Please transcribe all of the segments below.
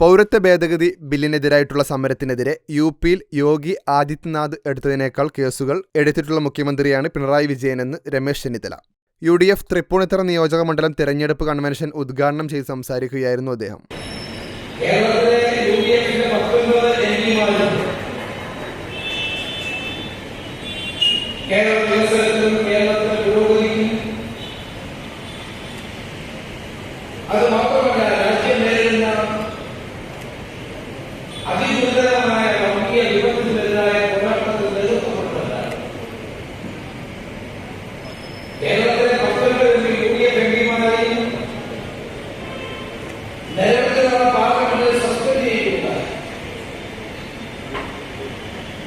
പൗരത്വ ഭേദഗതി ബില്ലിനെതിരായിട്ടുള്ള സമരത്തിനെതിരെ യു പിയിൽ യോഗി ആദിത്യനാഥ് എടുത്തതിനേക്കാൾ കേസുകൾ എടുത്തിട്ടുള്ള മുഖ്യമന്ത്രിയാണ് Pinarayi വിജയനെന്ന് Ramesh Chennithala. U D F Tripunithura നിയോജക മണ്ഡലം തെരഞ്ഞെടുപ്പ് കൺവെൻഷൻ ഉദ്ഘാടനം ചെയ്ത് സംസാരിക്കുകയായിരുന്നു അദ്ദേഹം. കേരളത്തിലെ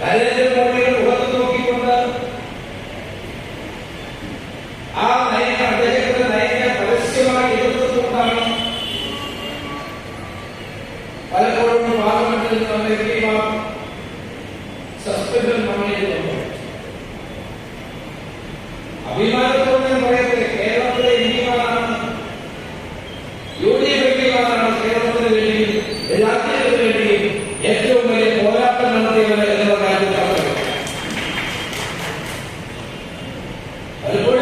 നരേന്ദ്രമോദിയുടെ മുഖത്ത് നോക്കിക്കൊണ്ട് ആ നയം അദ്ദേഹത്തിന്റെ നയത്തെ പരസ്യമായി എതിർത്തതുകൊണ്ടാണ് പലപ്പോഴും പാർലമെന്റിൽ നിന്ന് എം പിമാർ സസ്പെൻഷൻ മണ്ണിലുണ്ട് അഭിമാനത്തോടെ പലപ്പോഴും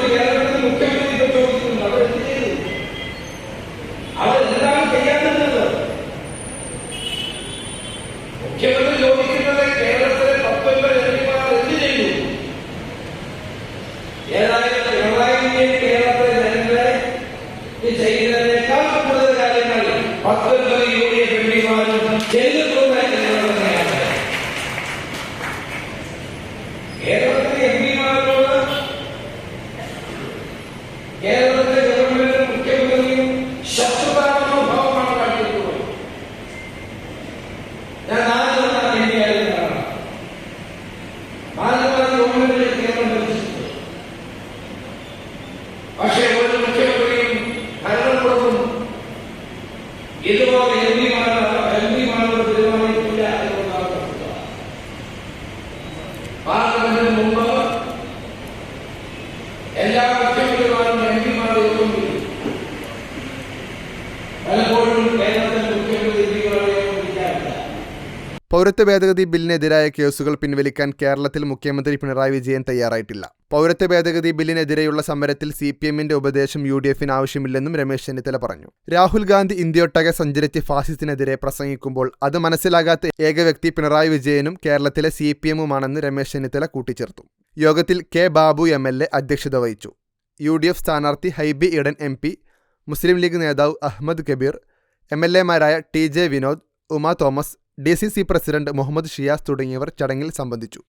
പൗരത്വ ഭേദഗതി ബില്ലിനെതിരായ കേസുകൾ പിൻവലിക്കാൻ കേരളത്തിൽ മുഖ്യമന്ത്രി പിണറായി വിജയൻ തയ്യാറായിട്ടില്ല. പൗരത്വ ഭേദഗതി ബില്ലിനെതിരെയുള്ള സമരത്തിൽ സി പി എമ്മിന്റെ ഉപദേശം യു ഡി എഫിന് ആവശ്യമില്ലെന്നും രമേശ് ചെന്നിത്തല പറഞ്ഞു. രാഹുൽ ഗാന്ധി ഇന്ത്യയൊട്ടാകെ സഞ്ചരിച്ച് ഫാസിസത്തിനെതിരെ പ്രസംഗിക്കുമ്പോൾ അത് മനസ്സിലാകാത്ത ഏക വ്യക്തി പിണറായി വിജയനും കേരളത്തിലെ സി പി എമ്മുമാണെന്ന് രമേശ് ചെന്നിത്തല കൂട്ടിച്ചേർത്തു. യോഗത്തിൽ K Babu M L A അധ്യക്ഷത വഹിച്ചു. യു ഡി എഫ് സ്ഥാനാർത്ഥി ഹൈബി ഇടൻ എം പി മുസ്ലിം ലീഗ് നേതാവ് Ahmed Kabeer M L എമാരായ T J Vinod Uma Thomas D C C president Muhammed Shiyas തുടങ്ങിയവർ ചടങ്ങിൽ സംബന്ധിച്ചു.